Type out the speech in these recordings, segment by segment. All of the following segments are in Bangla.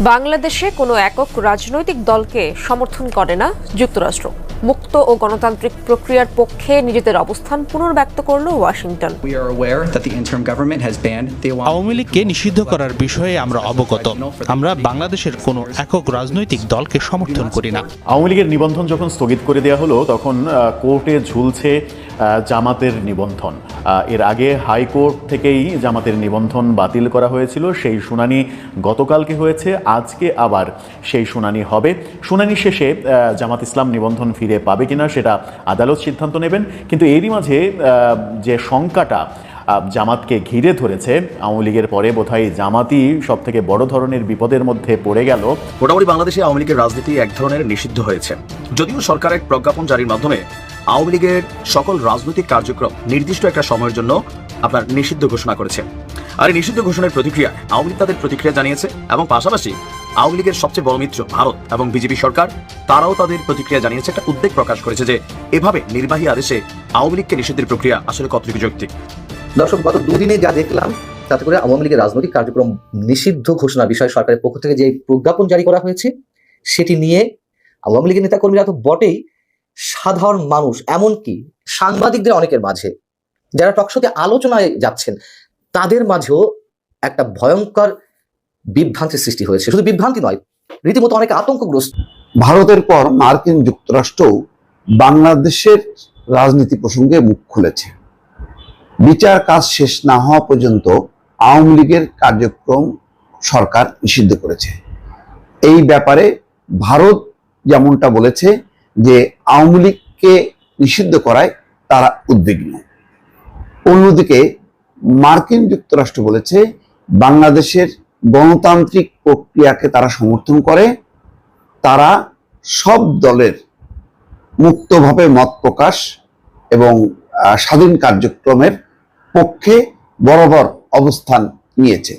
বাংলাদেশে কোনো একক রাজনৈতিক দলকে সমর্থন করে না যুক্তরাষ্ট্র। মুক্ত ও গণতান্ত্রিক প্রক্রিয়ার পক্ষে নিজেদের অবস্থান পুনর্ব্যক্ত করল ওয়াশিংটন। আওয়ামী লীগকে নিষিদ্ধ করার বিষয়ে আমরা অবগত। আমরা বাংলাদেশের কোনো একক রাজনৈতিক দলকে সমর্থন করি না। আওয়ামী লীগের নিবন্ধন যখন স্থগিত করে দেওয়া হলো তখন কোর্টে ঝুলছে জামাতের নিবন্ধন। এর আগে হাইকোর্ট থেকেই জামাতের নিবন্ধন বাতিল করা হয়েছিল। সেই শুনানি গতকালকে হয়েছে। আজকে আবার সেই শুনানি হবে। শুনানি শেষে জামাত ইসলাম নিবন্ধন ফিরে পাবে কিনা সেটা আদালত সিদ্ধান্ত নেবেন। কিন্তু এরই মাঝে যে শঙ্কাটা জামাতকে ঘিরে ধরেছে, আওয়ামী লীগের পরে বোধহয় জামাতই সব থেকে বড় ধরনের বিপদের মধ্যে পড়ে গেল। মোটামুটি বাংলাদেশে আওয়ামী লীগের রাজনীতি এক ধরনের নিষিদ্ধ হয়েছে। যদিও সরকার এক প্রজ্ঞাপন জারির মাধ্যমে আওয়ামী লীগের সকল রাজনৈতিক কার্যক্রম নির্দিষ্ট একটা সময়ের জন্য আপনার নিষিদ্ধ ঘোষণা করেছে। আর এই নিষিদ্ধ ঘোষণার প্রতিক্রিয়া আওয়ামী লীগ তাদের প্রতিক্রিয়া জানিয়েছে এবং পাশাপাশি আওয়ামী লীগের সবচেয়ে বড় মিত্র ভারত এবং বিজেপি সরকার, তারাও তাদের প্রতিক্রিয়া জানিয়েছে, একটা উদ্বেগ প্রকাশ করেছে যে এভাবে নির্বাহী আদেশে আওয়ামী লীগকে নিষিদ্ধের প্রক্রিয়া আসলে কতটুকু যৌক্তিক। দর্শক, গত দুদিনে যা দেখলাম, তাতে করে আওয়ামী লীগের রাজনৈতিক কার্যক্রম নিষিদ্ধ ঘোষণা বিষয়ে সরকারের পক্ষ থেকে যে প্রজ্ঞাপন জারি করা হয়েছে, সেটি নিয়ে আওয়ামী লীগের নেতাকর্মীরা তো বটেই সাধারণ মানুষ, এমনকি সাংবাদিকদের অনেকের মাঝে যারা টকশোতে আলোচনায় যাচ্ছেন, তাদের মাঝেও একটা ভয়ঙ্কর বিভ্রান্তির সৃষ্টি হয়েছে। শুধু বিভ্রান্তি নয়, রীতিমতো অনেক আতঙ্কগ্রস্ত। ভারতের পর মার্কিন যুক্তরাষ্ট্রও বাংলাদেশের রাজনীতি প্রসঙ্গে মুখ খুলেছে। বিচার কাজ শেষ না হওয়া পর্যন্ত আওয়ামী লীগের কার্যক্রম সরকার নিষিদ্ধ করেছে। এই ব্যাপারে ভারত যেমনটা বলেছে যে আওয়ামী লীগকে নিষিদ্ধ করায় তারা উদ্বিগ্ন। অন্যদিকে মার্কিন যুক্তরাষ্ট্র বলেছে বাংলাদেশের গণতান্ত্রিক প্রক্রিয়াকে তারা সমর্থন করে। তারা সব দলের মুক্তভাবে মত প্রকাশ এবং স্বাধীন কার্যক্রমের পক্ষে বরাবর অবস্থান নিয়েছে।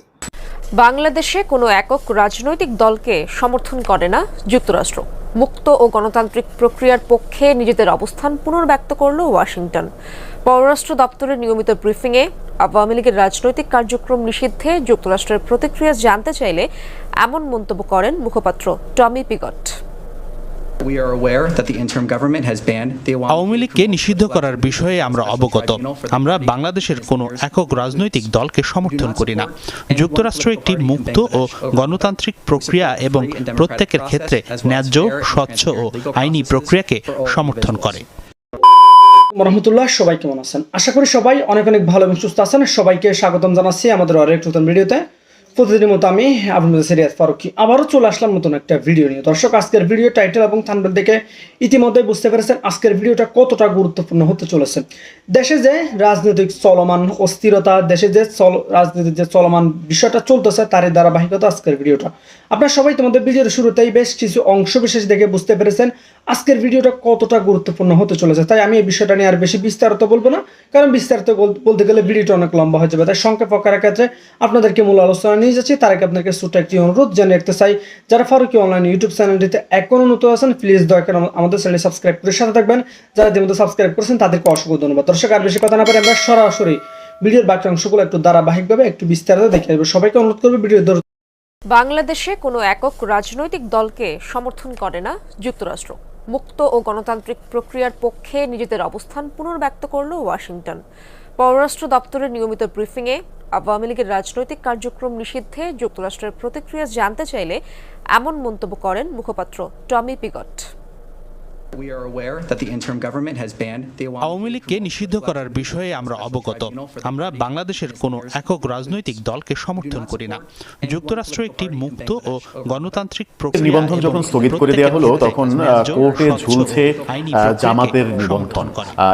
বাংলাদেশে কোনো একক রাজনৈতিক দলকে সমর্থন করে না যুক্তরাষ্ট্র। মুক্ত ও গণতান্ত্রিক প্রক্রিয়ার পক্ষে নিজেদের অবস্থান পুনর্ব্যক্ত করল ওয়াশিংটন। পররাষ্ট্র দপ্তরের নিয়মিত ব্রিফিংয়ে আওয়ামী লীগের রাজনৈতিক কার্যক্রম নিষিদ্ধে যুক্তরাষ্ট্রের প্রতিক্রিয়া জানতে চাইলে এমন মন্তব্য করেন মুখপাত্র টমি পিগট। আওয়ামী লীগকে নিষিদ্ধ করার বিষয়ে আমরা অবগত। আমরা বাংলাদেশের কোনো একক রাজনৈতিক দলকে সমর্থন করি না। যুক্তরাষ্ট্র একটি মুক্ত ও গণতান্ত্রিক প্রক্রিয়া এবং প্রত্যেকের ক্ষেত্রে ন্যায্য স্বচ্ছ ও আইনি প্রক্রিয়াকে সমর্থন করে। রহমতুল্লাহ, সবাই কেমন আছেন? আশা করি সবাই অনেক অনেক ভালো এবং সুস্থ আছেন। সবাইকে স্বাগতম জানাচ্ছি আমাদের আরেক নতুন ভিডিওতে। প্রতিদিনের মতো আমি আপনাদের সিরিয়াস ফারুকি আবারও চলে আসলাম নতুন একটা ভিডিও নিয়ে। দর্শক, আজকের ভিডিও টাইটেল এবং থানবেল দেখে ইতিমধ্যে বুঝতে পেরেছেন আজকের ভিডিওটা কতটা গুরুত্বপূর্ণ হতে চলেছে। দেশে যে রাজনৈতিক চলমান অস্থিরতা, দেশে যে চল রাজনীতির যে চলমান বিষয়টা চলতেছে, তারই ধারাবাহিকতা আজকের ভিডিওটা। আপনারা সবাই তোমাদের ভিডিওর শুরুতেই বেশ কিছু অংশ বিশেষ দেখে বুঝতে পেরেছেন। আজকের ভিডিওটা কতটা গুরুত্বপূর্ণ হতে চলেছে, তাই আমি এই বিষয়টা নিয়ে আর বেশি বিস্তারিত বলব না, কারণ বিস্তারিত বলতে গেলে ভিডিওটা অনেক লম্বা হয়ে যাবে, তাই সংক্ষেপ আকারের ক্ষেত্রে আপনাদেরকে মূল আলোচনা নিয়ে যাচ্ছি, তার আগে আপনাকে ছোট্ট একটি অনুরোধ জানিয়ে রাখতে চাই, যারা ফারুকি অনলাইন ইউটিউব চ্যানেলটিতে এখনও নতুন আছেন প্লিজ দয়া করে আমাদের চ্যানেল সাবস্ক্রাইব করে সাথে থাকবেন, যারা ইতিমধ্যে সাবস্ক্রাইব করেছেন, তাদেরকে অসংখ্য ধন্যবাদ। দর্শক, আর বেশি কথা না পারে আমরা সরাসরি ভিডিওর বাকি অংশগুলো একটু ধারাবাহিকভাবে, একটু বিস্তারিত দেখে আসব। সবাইকে অনুরোধ করব ভিডিও বাংলাদেশে কোনো একক রাজনৈতিক দলকে সমর্থন করে না যুক্তরাষ্ট্র। মুক্ত ও গণতান্ত্রিক প্রক্রিয়ার পক্ষে নিজেদের অবস্থান পুনর্ব্যক্ত করল ওয়াশিংটন। পররাষ্ট্র দপ্তরের নিয়মিত ব্রিফিংয়ে আওয়ামী লীগের রাজনৈতিক কার্যক্রম নিষিদ্ধে যুক্তরাষ্ট্রের প্রতিক্রিয়া জানতে চাইলে এমন মন্তব্য করেন মুখপাত্র টমি পিগট। আওয়ামী লীগকে নিষিদ্ধ করার বিষয়ে আমরা অবগত। আমরা বাংলাদেশের কোনো একক রাজনৈতিক দলকে সমর্থন করি না। যুক্তরাষ্ট্র একটি মুক্ত ও গণতান্ত্রিক নিবন্ধন যখন স্থগিত করে দেওয়া হলো তখন কোর্টে ঝুলছে জামাতের নিবন্ধন।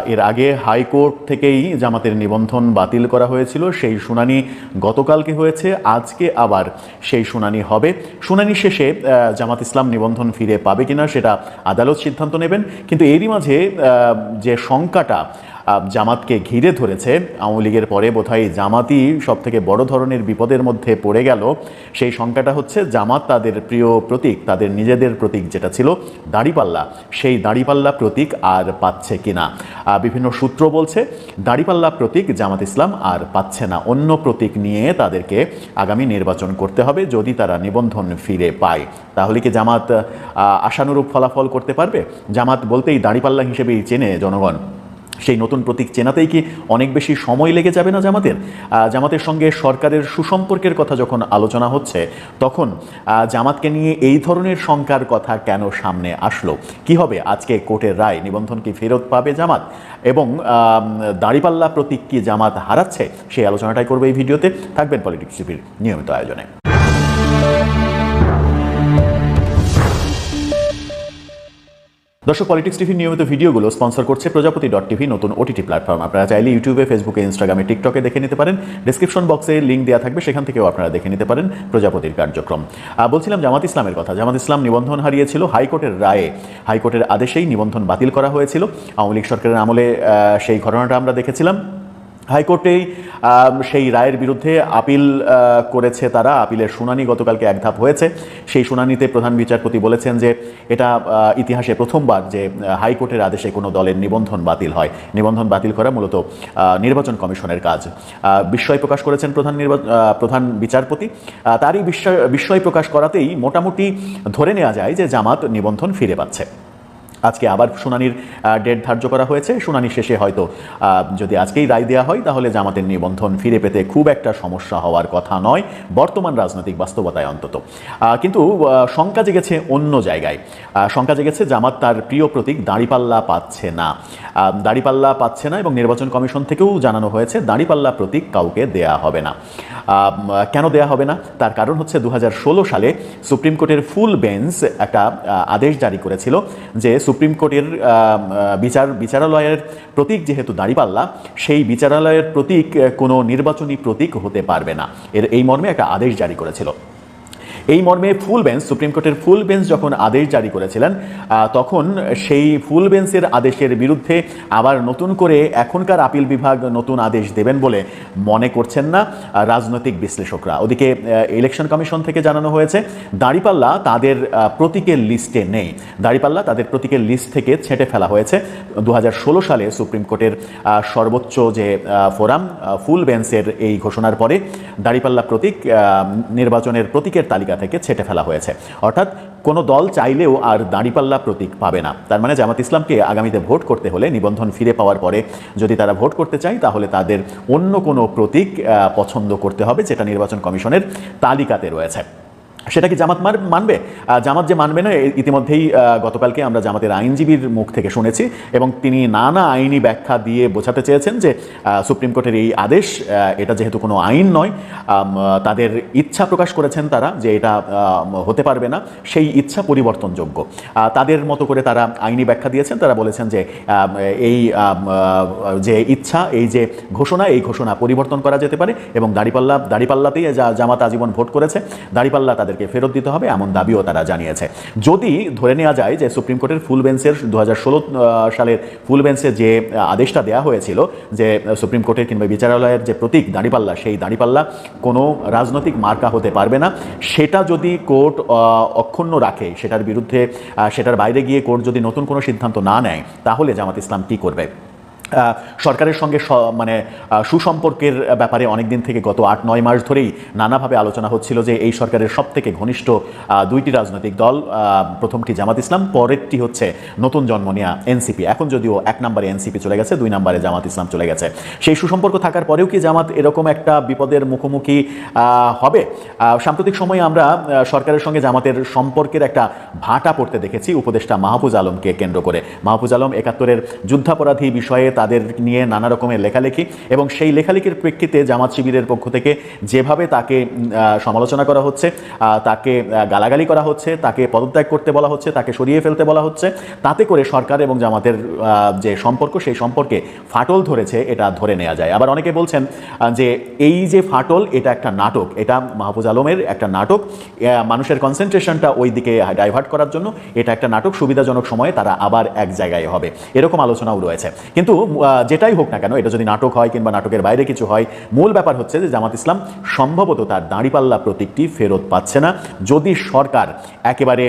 এর আগে হাইকোর্ট থেকেই জামাতের নিবন্ধন বাতিল করা হয়েছিল। সেই শুনানি গতকালকে হয়েছে আজকে আবার সেই শুনানি হবে। শুনানি শেষে আহ, জামাত ইসলাম নিবন্ধন ফিরে পাবে কিনা সেটা আদালত সিদ্ধান্ত নেবেন। কিন্তু এরই মাঝে যে শঙ্কাটা জামাতকে ঘিরে ধরেছে। আওয়ামী লীগের পরে বোধহয় জামাতই সব থেকে বড় ধরনের বিপদের মধ্যে পড়ে গেল। সেই সংখ্যাটা হচ্ছে জামাত তাদের প্রিয় প্রতীক, তাদের নিজেদের প্রতীক যেটা ছিল দাড়িপাল্লা। সেই দাড়িপাল্লা প্রতীক আর পাচ্ছে কিনা বিভিন্ন সূত্র বলছে, দাড়িপাল্লা প্রতীক জামাত ইসলাম আর পাচ্ছে না। অন্য প্রতীক নিয়ে তাদেরকে আগামী নির্বাচন করতে হবে যদি তারা নিবন্ধন ফিরে পায়। তাহলে কি জামাত আশানুরূপ ফলাফল করতে পারবে? জামাত বলতেই দাড়িপাল্লা হিসেবেই চেনে জনগণ। সেই নতুন প্রতীক চেনাতেই কি অনেক বেশি সময় লেগে যাবে না জামাতের? জামাতের সঙ্গে সরকারের সুসম্পর্কের কথা যখন আলোচনা হচ্ছে, তখন জামাতকে নিয়ে এই ধরনের শঙ্কার কথা কেন সামনে আসলো? কি হবে? আজকে কোর্টের রায়, নিবন্ধন কি ফেরত পাবে জামাত? এবং দাঁড়িপাল্লা প্রতীক কি জামাত হারাচ্ছে? সেই আলোচনাটাই করবে এই ভিডিওতে। থাকবেন পলিটিক্স টিভির নিয়মিত আয়োজনে। দর্শক পলিটিক্স টিভির নিয়মিত ভিডিওগুলো স্পন্সর করছে প্রজাপতি ডট টিভি নতুন ওটিটি প্ল্যাটফর্ম আপনারা চাইলে ইউটিউবে ফেসবুকে ইনস্টাগ্রামে টিকটকে দেখে নিতে পারেন। ডিসক্রিপশন বক্সে লিঙ্ক দেওয়া থাকবে, সেখান থেকেও আপনারা দেখে নিতে পারেন প্রজাপতির কার্যক্রম। বলছিলাম জামাত ইসলামের কথা। জামাত ইসলাম নিবন্ধন হারিয়েছিল হাইকোর্টের রায়ে। হাইকোর্টের আদেশেই নিবন্ধন বাতিল করা হয়েছিল। আওয়ামী লীগ সরকারের আমলে সেই ঘটনাটা আমরা দেখেছিলাম। হাইকোর্টেই সেই রায়ের বিরুদ্ধে আপিল করেছে তারা। আপিলের শুনানি গতকালকে এক ধাপ হয়েছে। সেই শুনানিতে প্রধান বিচারপতি বলেছেন যে এটা ইতিহাসে প্রথমবার যে হাইকোর্টের আদেশে কোনো দলের নিবন্ধন বাতিল হয়। নিবন্ধন বাতিল করা মূলত নির্বাচন কমিশনের কাজ। বিস্ময় প্রকাশ করেছেন প্রধান নির্বা- আহ, প্রধান বিচারপতি। তারই বিস্ময় বিস্ময় প্রকাশ করাতেই মোটামুটি ধরে নেওয়া যায় যে জামাত নিবন্ধন ফিরে পাচ্ছে। আজকে আবার শুনানির ডেট ধার্য করা হয়েছে। শুনানি শেষে হয়তো যদি আজকেই রায় দেওয়া হয়, তাহলে জামাতের নিবন্ধন ফিরে পেতে খুব একটা সমস্যা হওয়ার কথা নয়। বর্তমান রাজনৈতিক বাস্তবতায় অন্তত। কিন্তু শঙ্কা জেগেছে অন্য জায়গায়। শঙ্কা জেগেছে জামাত তার প্রিয় প্রতীক দাঁড়িপাল্লা পাচ্ছে না। দাঁড়িপাল্লা পাচ্ছে না এবং নির্বাচন কমিশন থেকেও জানানো হয়েছে, দাঁড়িপাল্লা প্রতীক কাউকে দেয়া হবে না। কেন দেয়া হবে না? তার কারণ হচ্ছে দু হাজার ষোলো সালে সুপ্রিম কোর্টের ফুল বেঞ্চ একটা আদেশ জারি করেছিল যে সুপ্রিম কোর্টের বিচার, বিচারালয়ের প্রতীক যেহেতু দাঁড়িপাল্লা, সেই বিচারালয়ের প্রতীক কোনো নির্বাচনী প্রতীক হতে পারবে না। এর এই মর্মে একটা আদেশ জারি করেছিল। এই মর্মে ফুল বেঞ্চ, সুপ্রিম কোর্টের ফুল বেঞ্চ যখন আদেশ জারি করেছিলেন তখন সেই ফুল বেঞ্চের আদেশের বিরুদ্ধে আবার নতুন করে এখনকার আপিল বিভাগ নতুন আদেশ দেবেন বলে মনে করছেন না রাজনৈতিক বিশ্লেষকরা। ওদিকে ইলেকশন কমিশন থেকে জানানো হয়েছে, দাঁড়িপাল্লা তাদের প্রতীকের লিস্টে নেই। দাঁড়িপাল্লা তাদের প্রতীকের লিস্ট থেকে ছেঁটে ফেলা হয়েছে। দু হাজার ষোলো সালে সুপ্রিম কোর্টের সর্বোচ্চ যে ফোরাম ফুল বেঞ্চের এই ঘোষণার পরে দাঁড়িপাল্লা প্রতীক নির্বাচনের প্রতীকের তালিকা থেকে ছেটে ফেলা হয়েছে। অর্থাৎ কোনো দল চাইলেও আর দাঁড়িপাল্লা প্রতীক পাবে না। তার মানে জামাত ইসলামকে আগামীতে ভোট করতে হলে নিবন্ধন ফিরে পাওয়ার পরে যদি তারা ভোট করতে চায়, তাহলে তাদের অন্য কোনো প্রতীক পছন্দ করতে হবে, যেটা নির্বাচন কমিশনের তালিকাতে রয়েছে। সেটা কি জামাত মার মানবে? জামাত যে মানবে না ইতিমধ্যেই গতকালকে আমরা জামাতের আইনজীবীর মুখ থেকে শুনেছি এবং তিনি নানা আইনি ব্যাখ্যা দিয়ে বোঝাতে চেয়েছেন যে সুপ্রিম কোর্টের এই আদেশ এটা যেহেতু কোনো আইন নয় তাদের ইচ্ছা প্রকাশ করেছেন তারা যে এটা হতে পারবে না, সেই ইচ্ছা পরিবর্তনযোগ্য। তাদের মতো করে তারা আইনি ব্যাখ্যা দিয়েছেন, তারা বলেছেন যে এই যে ইচ্ছা, এই যে ঘোষণা, এই ঘোষণা পরিবর্তন করা যেতে পারে এবং দাড়িপাল্লা দাড়িপাল্লাতেই যা জামাত আজীবন ভোট করেছে, দাড়িপাল্লা তাদেরকে ফেরত দিতে হবে এমন দাবিও তারা জানিয়েছে। যদি ধরে নেওয়া যায় যে সুপ্রিম কোর্টের ফুল বেঞ্চের দুহাজার ষোলো সালের ফুল বেঞ্চে যে আদেশটা দেওয়া হয়েছিল যে সুপ্রিম কোর্টের কিংবা বিচারালয়ের যে প্রতীক দাঁড়িপাল্লা, সেই দাঁড়িপাল্লা কোনো রাজনৈতিক মার্কা হতে পারবে না। সেটা যদি কোর্ট অক্ষুণ্ণ রাখে, সেটার বিরুদ্ধে সেটার বাইরে গিয়ে কোর্ট যদি নতুন কোনো সিদ্ধান্ত না নেয়, তাহলে জামাত ইসলাম কী করবে? সরকারের সঙ্গে মানে সুসম্পর্কের ব্যাপারে অনেক দিন থেকে গত আট, নয় মাস ধরেই নানাভাবে আলোচনা হচ্ছিল যে এই সরকারের সব থেকে ঘনিষ্ঠ দুইটি রাজনৈতিক দল প্রথমটি জামাত ইসলাম, পরেরটি হচ্ছে নতুন জন্ম নেওয়া এনসিপি। এখন যদিও এক নম্বরে এনসিপি চলে গেছে, দুই নম্বরে জামাত ইসলাম চলে গেছে। সেই সুসম্পর্ক থাকার পরেও কি জামাত এরকম একটা বিপদের মুখোমুখি হবে? সাম্প্রতিক সময়ে আমরা সরকারের সঙ্গে জামাতের সম্পর্কের একটা ভাটা পড়তে দেখেছি উপদেষ্টা মাহফুজ আলমকে কেন্দ্র করে। মাহফুজ আলম একাত্তরের যুদ্ধাপরাধী বিষয়ে তাদের নিয়ে নানা রকমের লেখালেখি এবং সেই লেখালেখির প্রেক্ষিতে জামাত শিবিরের পক্ষ থেকে যেভাবে তাকে সমালোচনা করা হচ্ছে তাকে গালাগালি করা হচ্ছে, তাকে পদত্যাগ করতে বলা হচ্ছে, তাকে সরিয়ে ফেলতে বলা হচ্ছে, তাতে করে সরকার এবং জামাতের যে সম্পর্ক, সেই সম্পর্কে ফাটল ধরেছে, এটা ধরে নেওয়া যায়। আবার অনেকে বলছেন যে এই যে ফাটল, এটা একটা নাটক, এটা মাহফুজ আলমের একটা নাটক মানুষের কনসেন্ট্রেশনটা ওই দিকে ডাইভার্ট করার জন্য, এটা একটা নাটক, সুবিধাজনক সময়ে তারা আবার এক জায়গায় হবে, এরকম আলোচনাও রয়েছে। কিন্তু যেটাই হোক না কেন, এটা যদি নাটক হয় কিংবা নাটকের বাইরে কিছু হয়, মূল ব্যাপার হচ্ছে যে জামাত ইসলাম সম্ভবত তার দাঁড়িপাল্লা প্রতীকটি ফেরত পাচ্ছে না। যদি সরকার একেবারে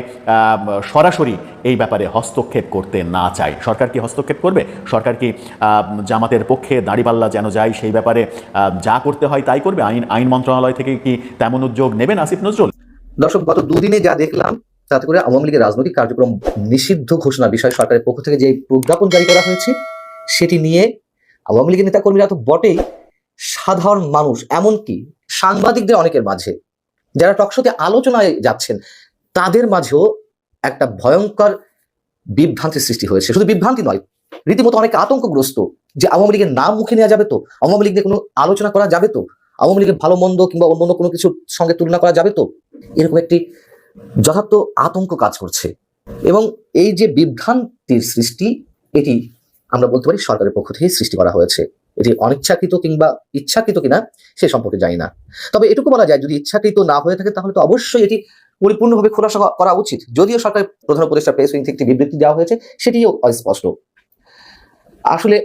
সরাসরি এই ব্যাপারে হস্তক্ষেপ করতে না চায়, সরকার কি হস্তক্ষেপ করবে? সরকার কি জামাতের পক্ষে দাঁড়িপাল্লা যেন যায় সেই ব্যাপারে যা করতে হয় তাই করবে? আইন আইন মন্ত্রণালয় থেকে কি তেমন উদ্যোগ নেবেন আসিফ নজরুল? দর্শক, গত দুদিনে যা দেখলাম, তাতে করে আওয়ামী লীগের রাজনৈতিক কার্যক্রম নিষিদ্ধ ঘোষণা বিষয়ে সরকারের পক্ষ থেকে যে প্রজ্ঞাপন জারি করা হয়েছে সেটি নিয়ে আওয়ামী লীগের নেতাকর্মীরা তো বটেই সাধারণ মানুষ, এমনকি সাংবাদিকদের অনেকের মাঝে। যারা টকশোতে আলোচনায় যাচ্ছেন, তাদের মাঝেও একটা ভয়ঙ্কর বিভ্রান্তির সৃষ্টি হয়েছে। শুধু বিভ্রান্তি নয়, রীতিমতো অনেক আতঙ্কগ্রস্ত যে আওয়ামী লীগের নাম মুখে নেওয়া যাবে তো? আওয়ামী লীগ নিয়ে কোনো আলোচনা করা যাবে তো? আওয়ামী লীগের ভালো মন্দ কিংবা অন্য কোনো কিছুর সঙ্গে তুলনা করা যাবে তো? এরকম একটি যথার্থ আতঙ্ক কাজ করছে। এবং এই যে বিভ্রান্তির সৃষ্টি, এটি আমরা বলতে পারি সরকারের পক্ষ থেকে সৃষ্টি করা হয়েছে। এটি অনিচ্ছাকৃত কিংবা ইচ্ছাকৃত কিনা সে সম্পর্কে জানি না। তবে এটুকু বলা যায়, যদি ইচ্ছাকৃত না হয়ে থাকে তাহলে তো অবশ্যই এটি পরিপূর্ণভাবে খোলাসা করা উচিত। যদিও সরকারের প্রধান উপদেষ্টা প্রেস উইং থেকে বিবৃতি দেওয়া হয়েছে, সেটিও অস্পষ্ট। আসলে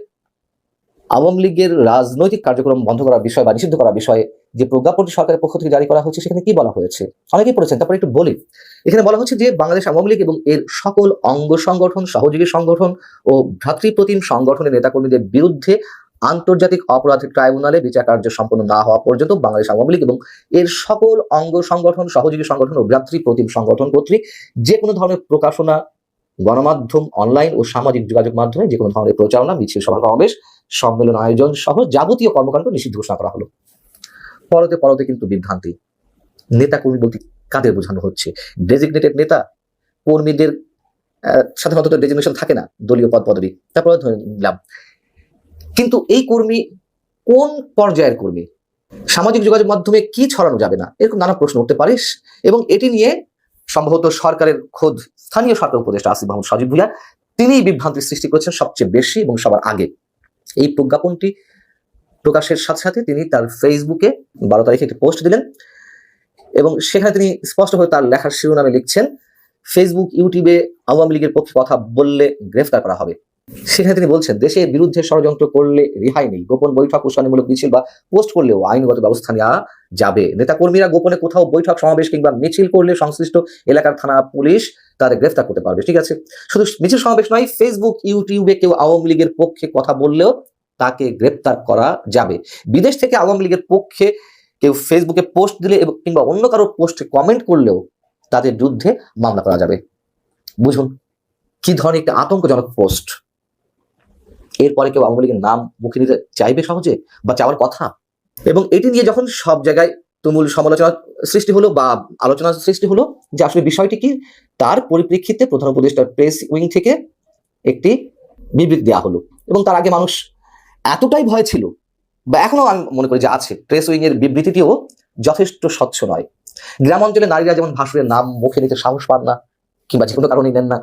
আওয়ামী লীগের রাজনৈতিক কার্যক্রম বন্ধ করার বিষয় বা নিষিদ্ধ করার বিষয়ে যে প্রজ্ঞাপনটি সরকারের পক্ষ থেকে জারি করা হয়েছে সেখানে কি বলা হয়েছে? অনেকেই পড়েছেন, তারপরে একটু বলি। এখানে বলা হচ্ছে যে বাংলাদেশ আওয়ামী লীগ এবং এর সকল অঙ্গ সংগঠন, সহযোগী সংগঠন ও ভ্রাতৃপ্রতিম সংগঠনের নেতাকর্মীদের বিরুদ্ধে আন্তর্জাতিক অপরাধ ট্রাইব্যুনালে বিচার কার্য সম্পন্ন না হওয়া পর্যন্ত বাংলাদেশ আওয়ামী লীগ এবং এর সকল অঙ্গ সংগঠন, সহযোগী সংগঠন ও ভ্রাতৃপ্রতিম সংগঠন কর্তৃক যে কোনো ধরনের প্রকাশনা, গণমাধ্যম, অনলাইন ও সামাজিক যোগাযোগ মাধ্যমে যে কোনো ধরনের প্রচারণা, মিছিল, সভা, সমাবেশ, সম্মেলন, আয়োজন সহ যাবতীয় কর্মকাণ্ড নিষিদ্ধ ঘোষণা করা হলো। পরতে পরতে কিন্তু বিভ্রান্তি। নেতা কর্মী বলতে কাদের বোঝানো হচ্ছে? ডেজিগনেটেড নেতা কর্মীদের সাধারণত ডেজিগনেশন থাকে না, দলীয় পদ পদবি। তারপরে ধরে নিলাম। কিন্তু এই কর্মী কোন পর্যায়ের কর্মী? সামাজিক যোগাযোগ মাধ্যমে কি ছড়ানো যাবে না? এরকম নানা প্রশ্ন উঠতে পারিস এবং এটি নিয়ে সম্ভবত সরকারের খোদ স্থানীয় সরকার উপদেষ্টা আসিফ মাহমুদ সজীব ভুইয়া, তিনিই বিভ্রান্তির সৃষ্টি করেছেন সবচেয়ে বেশি এবং সবার আগে। এই প্রজ্ঞাপনটি প্রকাশের সাথে সাথে তিনি তার ফেসবুকে বারো তারিখে একটি পোস্ট দিলেন এবং সেখানে তিনি স্পষ্টভাবে তার লেখার শিরোনামে লিখছেন ফেসবুক ইউটিউবে আওয়ামী লীগের পক্ষে কথা বললে গ্রেফতার করা হবে। সেখানে তিনি বলছেন, দেশের বিরুদ্ধে ষড়যন্ত্র করলে রেহাই নেই। গোপন বৈঠক উস্কানিমূলক মিছিল বা পোস্ট করলেও আইনগত ব্যবস্থা নেওয়া যাবে। নেতাকর্মীরা গোপনে কোথাও বৈঠক, সমাবেশ কিংবা মিছিল করলে সংশ্লিষ্ট এলাকার থানা পুলিশ তাদের গ্রেফতার করতে পারবে। ঠিক আছে। শুধু মিছিল, সমাবেশ নয় ফেসবুক ইউটিউবে কেউ আওয়ামী লীগের পক্ষে কথা বললেও তাকে গ্রেপ্তার করা যাবে। বিদেশ থেকে আওয়ামী লীগের পক্ষে কেউ ফেসবুকে পোস্ট দিলে এবং কিংবা অন্য কারও পোস্টে কমেন্ট করলেও তাদের বিরুদ্ধে মামলা করা যাবে। বুঝুন, কি ধরনের একটা আতঙ্কজনক পোস্ট এরপরে কেউ আওয়ামী লীগের নাম মুখে নিতে চাইবে সহজে বা চাওয়ার কথা? এবং এটি নিয়ে যখন সব জায়গায় তুমুল সমালোচনা সৃষ্টি হলো বা আলোচনা সৃষ্টি হলো যে আসলে বিষয়টি কি, তার পরিপ্রেক্ষিতে প্রধান উপদেষ্টার প্রেস উইং থেকে একটি বিবৃতি দেওয়া হলো। এবং তার আগে মানুষ এতটাই ভয় ছিল বা এখনও আমি মনে করি যে আছে। প্রেস উইং এর বিবৃতিটিও যথেষ্ট স্বচ্ছ নয়। গ্রাম অঞ্চলে নারীরা যেমন ভাসুরের নাম মুখে নিতে সাহস পান না কিংবা যে কোনো কারণেই নেন না,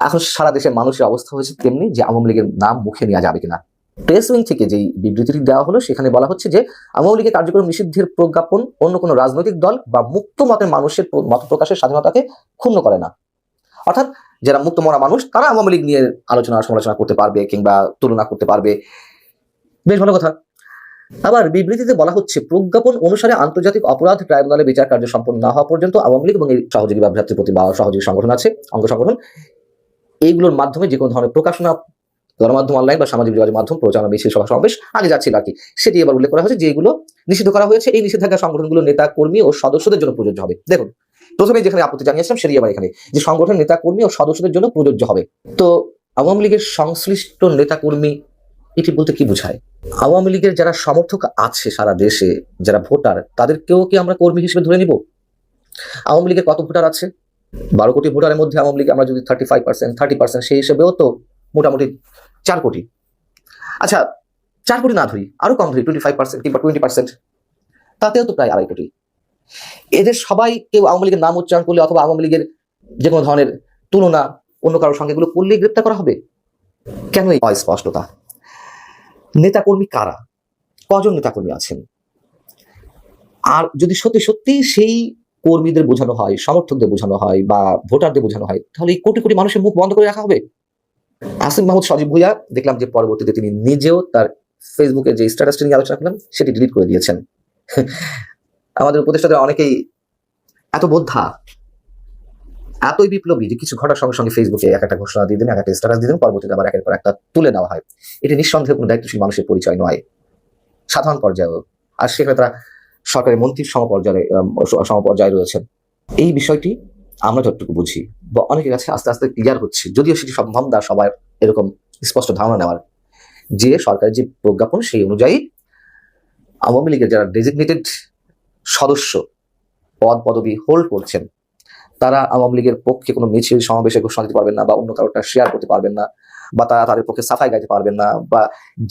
এখন সারা দেশের মানুষের অবস্থা হয়েছে তেমনি যে আওয়ামী লীগের নাম মুখে নেওয়া যাবে কিনা। প্রেস উইং থেকে যেই বিবৃতিটি দেওয়া হলো, সেখানে বলা হচ্ছে যে আওয়ামী লীগের কার্যক্রম নিষিদ্ধের প্রজ্ঞাপন অন্য কোনো রাজনৈতিক দল বা মুক্ত মতের মানুষের মত প্রকাশের স্বাধীনতাকে ক্ষুণ্ণ করে না। অর্থাৎ যারা মুক্ত মনা মানুষ, তারা আওয়ামী লীগ নিয়ে আলোচনা, সমালোচনা করতে পারবে কিংবা তুলনা করতে পারবে। বেশ ভালো কথা। আবার বিবৃতিতে বলা হচ্ছে, প্রজ্ঞাপন অনুসারে আন্তর্জাতিক অপরাধ ট্রাইব্যুনালে বিচার কার্য সম্পন্ন না হওয়া পর্যন্ত আওয়ামী লীগ এবং এই সহযোগী বা ভ্রাতৃপ্রতি বা সহযোগী সংগঠন আছে, অঙ্গ সংগঠন। এইগুলোর মাধ্যমে যে কোনো ধরনের প্রকাশনা, গণমাধ্যম, অনলাইন বা সামাজিক যোগাযোগ মাধ্যম প্রচারণা মিছিল, সভা, সমাবেশ আগে যাচ্ছিল আর কি। সেটি এবার উল্লেখ করা হয়েছে যেগুলো নিষিদ্ধ করা হয়েছে। এই নিষেধাজ্ঞা সংগঠনগুলো নেতা, কর্মী ও সদস্যদের জন্য প্রযোজ্য হবে। দেখুন প্রথমে যেখানে আপত্তি জানিয়েছিলাম সেটি আবার এখানে। যে সংগঠন নেতা কর্মী ও সদস্যদের জন্য প্রযোজ্য হবে। তো আওয়ামী লীগের সংশ্লিষ্ট নেতা কর্মী এটি বলতে কি বোঝায়? আওয়ামী লীগের যারা সমর্থক আছে সারা দেশে, যারা ভোটার, তাদেরকেও কি আমরা কর্মী হিসেবে ধরে নিব? আওয়ামী লীগের কত ভোটার আছে? বারো কোটি ভোটারের মধ্যে আওয়ামী লীগ, আমরা যদি thirty five percent thirty percent সেই হিসেবেও তো মোটামুটি চার কোটি। আচ্ছা চার কোটি না ধরি, আরও কম ধরি টোয়েন্টি ফাইভ পার্সেন্ট কিংবা টোয়েন্টি পার্সেন্ট তাতেও তো প্রায় আড়াই কোটি। এদের সবাই কেউ আওয়ামী লীগের নাম উচ্চারণ করলে অথবা আওয়ামী লীগের যে কোনো ধরনের তুলনা অন্য কারোর সঙ্গে এগুলো করলেই গ্রেপ্তার করা হবে? কেন এই অস্পষ্টতা? নেতাকর্মী কারা? কজন নেতাকর্মী আছেন? আর যদি সত্যি সত্যি সেই কর্মীদের বোঝানো হয়, সমর্থকদের বোঝানো হয় বা ভোটারদের বোঝানো হয়, তাহলে এই কোটি কোটি মানুষের মুখ বন্ধ করে রাখা হবে। আসিম মাহমুদ সজীব ভুইয়া, দেখলাম যে পরবর্তীতে তিনি নিজেও তার ফেসবুকে যে স্ট্যাটাসটি নিয়ে আলোচনা করলাম সেটি ডিলিট করে দিয়েছেন। আমাদের উপদেষ্টাদের অনেকেই এত বোদ্ধা, এতই বিপ্লবী যে কিছু ঘটার সঙ্গে সঙ্গে ফেসবুকে এক একটা ঘোষণা দিয়ে দিন এক একটা স্ট্যাটাস দিয়ে দিন পরবর্তীতে আবার একের পর একটা তুলে নেওয়া হয়। এটি নিঃসন্দেহে কোনো দায়িত্বশীল মানুষের পরিচয় নয়। সাধারণ পর্যায়ে আর সেখানে তারা সরকারের মন্ত্রীর সমপর্যায়ে সমপর্যায়ে রয়েছেন। এই বিষয়টি আমরা যতটুকু বুঝি, বা অনেকের কাছে আস্তে আস্তে ক্লিয়ার হচ্ছে, যদিও সেটি সম্ভব না সবার এরকম স্পষ্ট ধারণা নেওয়ার। যে সরকারের যে প্রজ্ঞাপন, সেই অনুযায়ী আওয়ামী লীগের যারা ডেজিগনেটেড সদস্য পদ পদবি হোল্ড করছেন, তারা আওয়ামী লীগের পক্ষে কোনো মিছিল সমাবেশে ঘোষণা দিতে পারবেন না বা অন্য কারোটা শেয়ার করতে পারবেন না বা তারা তাদের পক্ষে সাফাই গাইতে পারবেন না বা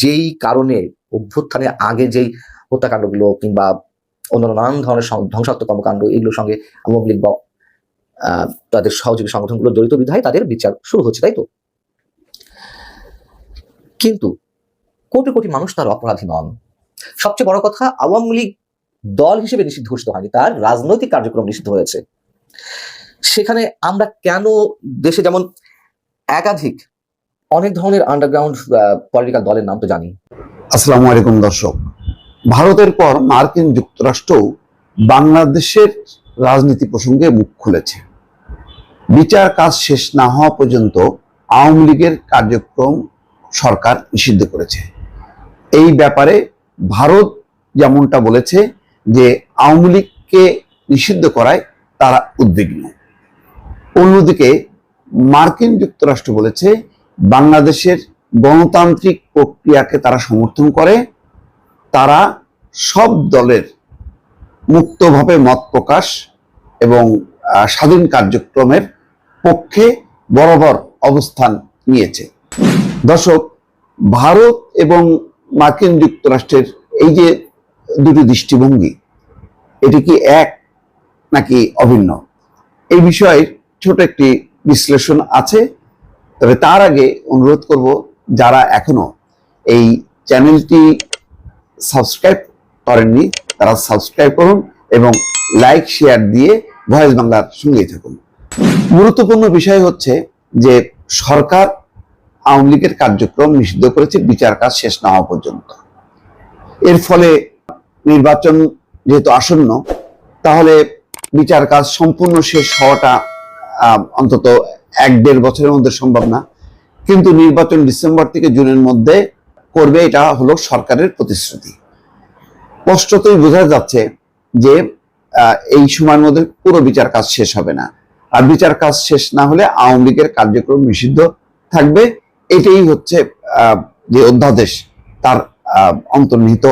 যেই কারণে অভ্যুত্থানের আগে যেই হত্যাকাণ্ডগুলো কিংবা অন্যান্য নানান ধরনের ধ্বংসাত্মক কর্মকাণ্ড এগুলোর সঙ্গে আওয়ামী লীগ বা তাদের সহযোগী সংগঠনগুলো জড়িত বিধায় তাদের বিচার শুরু হচ্ছে, তাই তো? কিন্তু কোটি কোটি মানুষ তার অপরাধী নন। সবচেয়ে বড় কথা আওয়ামী লীগ দল হিসেবে নিষিদ্ধ ঘোষিত হয়নি, তার রাজনৈতিক কার্যক্রম নিষিদ্ধ হয়েছে। সেখানে আমরা কেন দেশে যেমন একাধিক অনেক ধরনের আন্ডারগ্রাউন্ড পলিটিক্যাল দলের নাম তো জানি। আসসালামু আলাইকুম দর্শক, ভারতের পর মার্কিন যুক্তরাষ্ট্রও বাংলাদেশের রাজনীতি প্রসঙ্গে মুখ খুলেছে। বিচার কাজ শেষ না হওয়া পর্যন্ত আওয়ামী লীগের কার্যক্রম সরকার নিষিদ্ধ করেছে। এই ব্যাপারে ভারত যেমনটা বলেছে যে আওয়ামী লীগকে নিষিদ্ধ করায় তারা উদ্বিগ্ন। অন্যদিকে মার্কিন যুক্তরাষ্ট্র বলেছে, বাংলাদেশের গণতান্ত্রিক প্রক্রিয়াকে তারা সমর্থন করে। তারা সব দলের মুক্তভাবে মত প্রকাশ এবং স্বাধীন কার্যক্রমের পক্ষে বরাবর অবস্থান নিয়েছে। দর্শক, ভারত এবং মার্কিন যুক্তরাষ্ট্রের এই যে দুটি দৃষ্টিভঙ্গি। এটি কি এক নাকি অভিন্ন? এই বিষয়ে ছোট একটি বিশ্লেষণ আছে, তবে তার আগে অনুরোধ করব যারা এখনও এই চ্যানেলটি সাবস্ক্রাইব করেননি, তারা সাবস্ক্রাইব করুন এবং লাইক, শেয়ার দিয়ে ভয়েস বাংলার সঙ্গে থাকুন। গুরুত্বপূর্ণ বিষয় হচ্ছে যে সরকার আওয়ামী লীগের কার্যক্রম নিষিদ্ধ করেছে, বিচার কাজ শেষ না হওয়া পর্যন্ত। এর ফলে নির্বাচন যেহেতু আসন্ন, তাহলে বিচার কাজ সম্পূর্ণ শেষ হওয়াটা অন্তত এক দেড় বছরের মধ্যে সম্ভব না। কিন্তু নির্বাচন ডিসেম্বর থেকে জুনের মধ্যে করবে, এটা হলো সরকারের প্রতিশ্রুতি। স্পষ্টতই বোঝা যাচ্ছে যে এই সময়ের মধ্যে পুরো বিচার কাজ শেষ হবে না। আর বিচার কাজ শেষ না হলে আওয়ামী লীগের কার্যক্রম নিষিদ্ধ থাকবে। এটাই হচ্ছে যে অধ্যাদেশ, তার অন্তর্নিহিত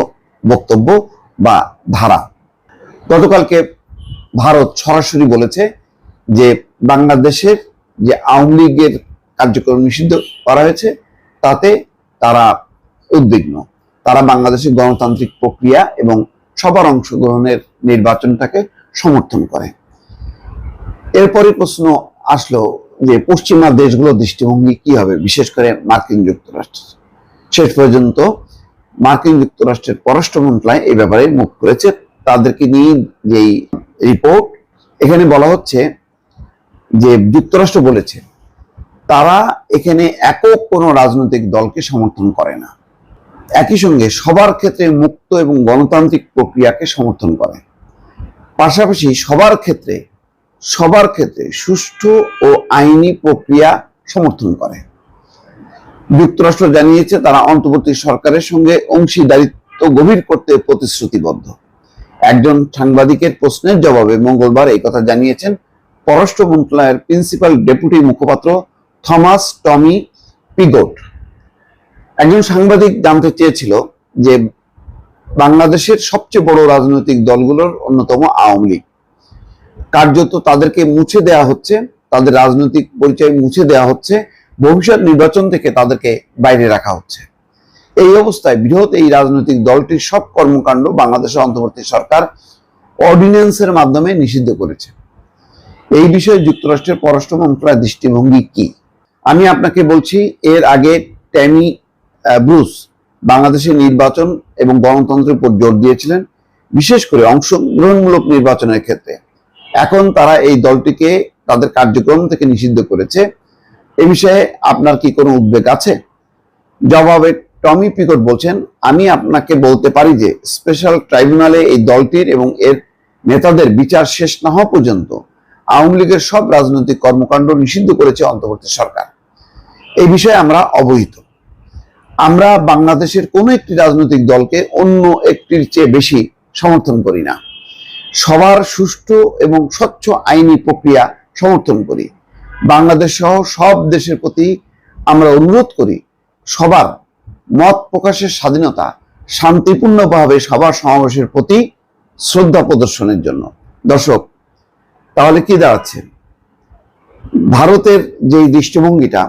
বক্তব্য। বা ধারা। গতকালকে ভারত সরাসরি বলেছে যে বাংলাদেশের যে আওয়ামী লীগের কার্যক্রম নিষিদ্ধ করা হয়েছে, তাতে তারা উদ্বিগ্ন। তারা বাংলাদেশের গণতান্ত্রিক প্রক্রিয়া এবং সবার অংশগ্রহণের নির্বাচনটাকে সমর্থন করে। এরপরে প্রশ্ন আসলো যে পশ্চিমা দেশগুলোর দৃষ্টিভঙ্গি কি হবে, বিশেষ করে মার্কিন যুক্তরাষ্ট্র শেষ পর্যন্ত মার্কিন যুক্তরাষ্ট্রের পররাষ্ট্র মন্ত্রণালয় এই ব্যাপারে মুখ করেছে তাদেরকে নিয়ে যেই রিপোর্ট এখানে বলা হচ্ছে যে যুক্তরাষ্ট্র বলেছে, তারা এখানে একক কোনো রাজনৈতিক দলকে সমর্থন করে না। একই সঙ্গে সবার ক্ষেত্রে মুক্ত এবং গণতান্ত্রিক প্রক্রিয়াকে সমর্থন করে। পাশাপাশি সবার ক্ষেত্রে সবার ক্ষেত্রে সুষ্ঠু ও আইনি প্রক্রিয়া সমর্থন করে। যুক্তরাষ্ট্র জানিয়েছে, তারা অন্তর্বর্তী সরকারের সঙ্গে অংশীদারিত্ব গভীর করতে প্রতিশ্রুতিবদ্ধ। একজন সাংবাদিকের প্রশ্নের জবাবে মঙ্গলবার এই কথা জানিয়েছেন পররাষ্ট্র মন্ত্রণালয়ের প্রিন্সিপাল ডেপুটি মুখপাত্র থমাস টমি পিগোট। একজন সাংবাদিক জানতে চেয়েছিল যে বাংলাদেশের সবচেয়ে বড় রাজনৈতিক দলগুলোর অন্যতম আওয়ামী লীগ। কার্যত তাদেরকে মুছে দেয়া হচ্ছে, তাদের রাজনৈতিক পরিচয় মুছে দেয়া হচ্ছে ভবিষ্যৎ নির্বাচন থেকে তাদেরকে বাইরে রাখা হচ্ছে। এই অবস্থায় বৃহৎ এই রাজনৈতিক দলটির সব কর্মকাণ্ড বাংলাদেশের অন্তর্বর্তী সরকার অর্ডিন্যান্সের মাধ্যমে নিষিদ্ধ করেছে। এই বিষয়ে যুক্তরাষ্ট্রের পররাষ্ট্র মন্ত্রণালয়ের দৃষ্টিভঙ্গি কি? আমি আপনাকে বলছি, এর আগে ট্যামি ব্রুস বাংলাদেশের নির্বাচন এবং গণতন্ত্রের উপর জোর দিয়েছিলেন, বিশেষ করে অংশগ্রহণমূলক নির্বাচনের ক্ষেত্রে। এখন তারা এই দলটিকে তাদের কার্যক্রম থেকে নিষিদ্ধ করেছে। এ বিষয়ে আপনার কি কোনো উদ্বেগ আছে? জবাবে টমি পিকট বলছেন, আমি আপনাকে বলতে পারি যে স্পেশাল ট্রাইব্যুনালে এই দলটির এবং এর নেতাদের বিচার শেষ না হওয়া পর্যন্ত আওয়ামী লীগের সব রাজনৈতিক কর্মকাণ্ড নিষিদ্ধ করেছে অন্তর্বর্তী সরকার। এই বিষয়ে আমরা অবহিত। আমরা বাংলাদেশের কোনো একটি রাজনৈতিক দলকে অন্য একটির চেয়ে বেশি সমর্থন করি না। সবার সুষ্ঠু এবং স্বচ্ছ আইনি প্রক্রিয়া সমর্থন করি। বাংলাদেশ সহ সব দেশের প্রতি আমরা অনুরোধ করি সবার মত প্রকাশের স্বাধীনতা শান্তিপূর্ণভাবে সবার সমাবেশের প্রতি শ্রদ্ধা প্রদর্শনের জন্য। দর্শক, তাহলে কি দাঁড়াচ্ছে? ভারতের যে দৃষ্টিভঙ্গিটা,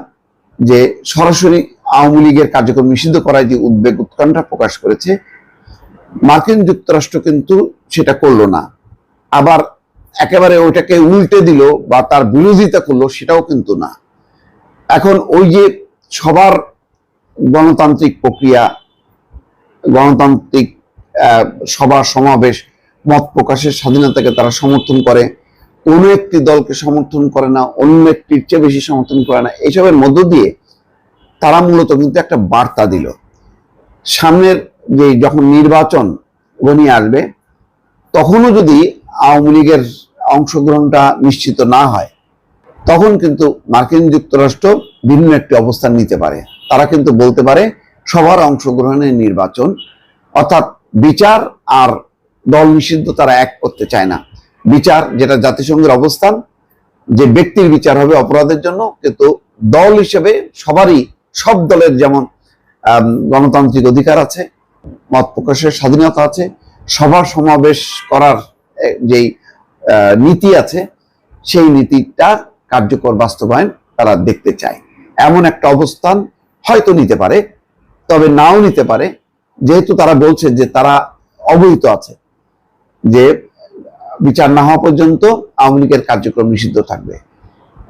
যে সরাসরি আওয়ামী লীগের কার্যক্রম নিষিদ্ধ করায় যে উদ্বেগ, উৎকণ্ঠা প্রকাশ করেছে, মার্কিন যুক্তরাষ্ট্র কিন্তু সেটা করল না। আবার একেবারে ওইটাকে উল্টে দিল বা তার বিরোধিতা করল সেটাও কিন্তু না। এখন ওই যে সবার গণতান্ত্রিক প্রক্রিয়া, গণতান্ত্রিক সভা, সমাবেশ, মত প্রকাশের স্বাধীনতাকে তারা সমর্থন করে। কোনো একটি দলকে সমর্থন করে না, অন্য একটির চেয়ে বেশি সমর্থন করে না। এসবের মধ্য দিয়ে তারা মূলত কিন্তু একটা বার্তা দিল। সামনের যে যখন নির্বাচন ঘনিয়ে আসবে, তখনও যদি আওয়ামী লীগের অংশগ্রহণটা নিশ্চিত না হয়, তখন কিন্তু মার্কিন যুক্তরাষ্ট্র ভিন্ন একটি অবস্থান নিতে পারে। তারা কিন্তু বলতে পারে সবার অংশগ্রহণের নির্বাচন, অর্থাৎ বিচার আর দল নিষিদ্ধ তারা এক করতে চায় না। বিচার যেটা জাতিসংঘের অবস্থান, যে ব্যক্তির বিচার হবে অপরাধের জন্য, কিন্তু দল হিসেবে সবারই, সব দলের যেমন গণতান্ত্রিক অধিকার আছে, মত প্রকাশের স্বাধীনতা আছে, সভা সমাবেশ করার যেই নীতি আছে, সেই নীতিটা কার্যকর বাস্তবায়ন তারা দেখতে চায়। এমন একটা অবস্থান হয়তো নিতে পারে, তবে নাও নিতে পারে। যেহেতু তারা বলছে যে তারা অবহিত আছে, যে বিচার না হওয়া পর্যন্ত আওয়ামী লীগের কার্যক্রম নিষিদ্ধ থাকবে।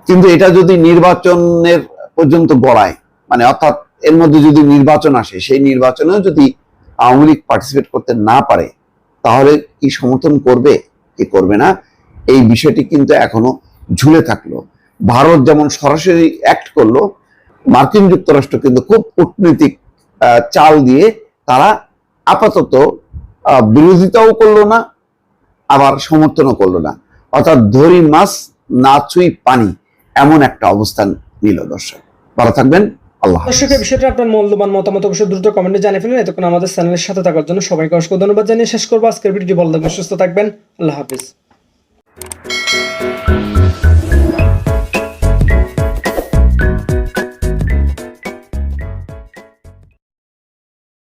কিন্তু এটা যদি নির্বাচনের পর্যন্ত গড়ায় মানে অর্থাৎ এর মধ্যে যদি নির্বাচন আসে, সেই নির্বাচনেও যদি আওয়ামী লীগ পার্টিসিপেট করতে না পারে, তাহলে কি সমর্থন করবে? কি করবে না? এই বিষয়টি কিন্তু এখনও ঝুলে থাকল। ভারত যেমন সরাসরি অ্যাক্ট করল, মার্কিন যুক্তরাষ্ট্র কিন্তু খুব কূটনৈতিক চাল দিয়ে তারা আপাতত বিরোধিতাও করল না, আবার সমর্থনও করল না। অর্থাৎ ধরি মাছ, না ছুঁই পানি, এমন একটা অবস্থান নিল দর্শক। ভালো থাকবেন হাফেজ। বিষয়টা আপনার মূল্যবান মতামত অবশ্যই দ্রুত কমেন্টে জানিয়ে ফেলুন। এতক্ষণ আমাদের চ্যানেলের সাথে থাকার জন্য সবাইকে অসংখ্য ধন্যবাদ জানিয়ে শেষ করব। আজকের ভিডিওটি ভালো থাকবেন সুস্থ থাকবেন। আল্লাহ হাফিজ। Música